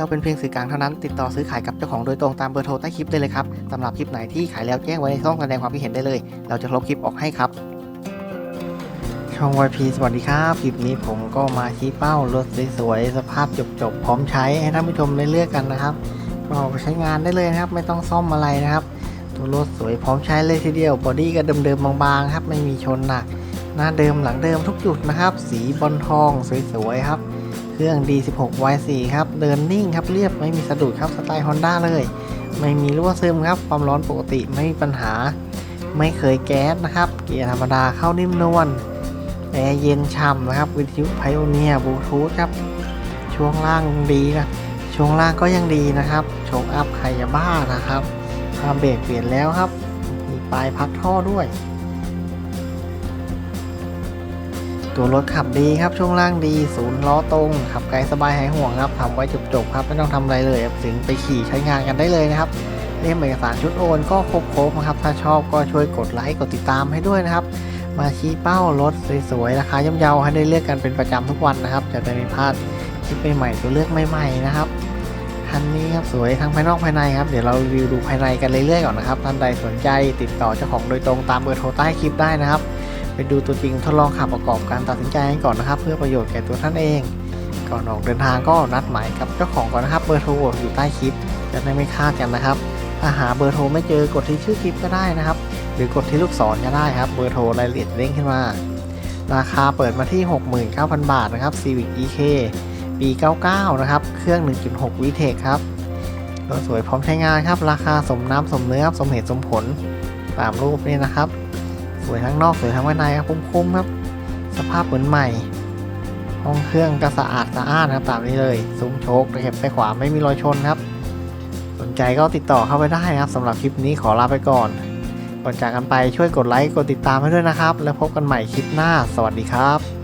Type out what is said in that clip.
เราเป็นเพียงสื่อกลางเท่านั้น ติดต่อซื้อขายกับเจ้าของโดยตรงตามเบอร์โทรใต้คลิปได้เลยครับสำหรับคลิปไหนที่ขายแล้วแจ้งไว้ในช่องแสดงความคิดเห็นได้เลย เราจะลบคลิปออกให้ครับ ช่อง YP สวัสดีครับคลิปนี้ผมก็มาชี้เป้ารถสวยๆสภาพจบๆพร้อมใช้ให้ท่านผู้ชมได้เลือกกันนะครับก็เอาไปใช้งานได้เลยนะครับ ไม่ต้องซ่อมอะไรนะครับ ตัวรถสวยพร้อมใช้เลยทีเดียวบอดี้ก็เดิมๆบางๆครับไม่มีชนหนัก หน้าเดิมหลังเดิมทุกจุดนะครับ สีบอลทองสวยๆครับ เครื่อง D16 Y4 ครับ เดินนิ่งครับเรียบไม่มีสะดุดครับสไตล์ Honda เลย ไม่มีรั่วซึมครับ ความร้อนปกติไม่มีปัญหา ไม่เคยแก๊สนะครับ เกียร์ธรรมดาเข้านิ่มนวลแอร์เย็นฉ่ำนะครับ วิทยุไพโอเนียบลูทูธครับช่วงล่างดีนะช่วงล่างก็ยังดีนะครับโชคอัพใครจะบ้านะครับทำเบรกเปลี่ยนแล้วครับ มีปลายพักท่อด้วย ตัวรถขับดีครับช่วงล่างดีศูนย์ล้อตรงขับไกลสบายหายห่วงครับทำไว้จบๆครับไม่ต้องทำอะไรเลยถึงไปขี่ใช้งานกันได้เลยนะครับเล่มเอกสารชุดโอนก็ครบๆนะครับ ถ้าชอบก็ช่วยกดไลค์กดติดตามให้ด้วยนะครับ มาชี้เป้ารถสวยๆราคาย่อมเยาให้ได้เลือกกันเป็นประจำทุกวันนะครับ จะได้ไม่พลาดคลิปใหม่ๆตัวเลือกใหม่ๆนะครับคันนี้ครับสวยทั้งภายนอกภายในครับเดี๋ยวเรารีวิวดูภายในกันเรื่อยๆก่อนนะครับท่านใดสนใจติดต่อเจ้าของโดยตรงตามเบอร์โทรใต้คลิปได้นะครับ ดูตัวจริงทดลองขับประกอบการตัดสินใจกันก่อนนะครับ เพื่อประโยชน์แก่ตัวท่านเอง ก่อนออกเดินทางก็นัดหมายกับเจ้าของก่อนนะครับเบอร์โทรอยู่ใต้คลิปจะได้ไม่คลาดกันนะครับถ้าหาเบอร์โทรไม่เจอกดที่ชื่อคลิปก็ได้นะครับ หรือกดที่ลูกศรก็ได้ครับเบอร์โทรรายละเอียดเด้งขึ้นมาราคาเปิดมาที่ 69,000 บาทนะครับ Civic EK ปี 99 นะครับ เครื่อง 1.6 VTEC ครับรถสวยพร้อมใช้งานครับ ราคาสมน้ำสมเนื้อสมเหตุสมผลตามรูปนี่นะครับ วยทั้งนอกสวยทั้งภายในครับคุ้มๆครับ สภาพเหมือนใหม่ ห้องเครื่องก็สะอาดสะอ้านครับตามนี้เลยซุ้มโชคตะเข็บไปขวาไม่มีรอยชนครับ สนใจก็ติดต่อเข้าไปได้นะครับสำหรับคลิปนี้ขอลาไปก่อน ก่อนจากกันไปช่วยกดไลค์กดติดตามให้ด้วยนะครับ แล้วพบกันใหม่คลิปหน้า สวัสดีครับ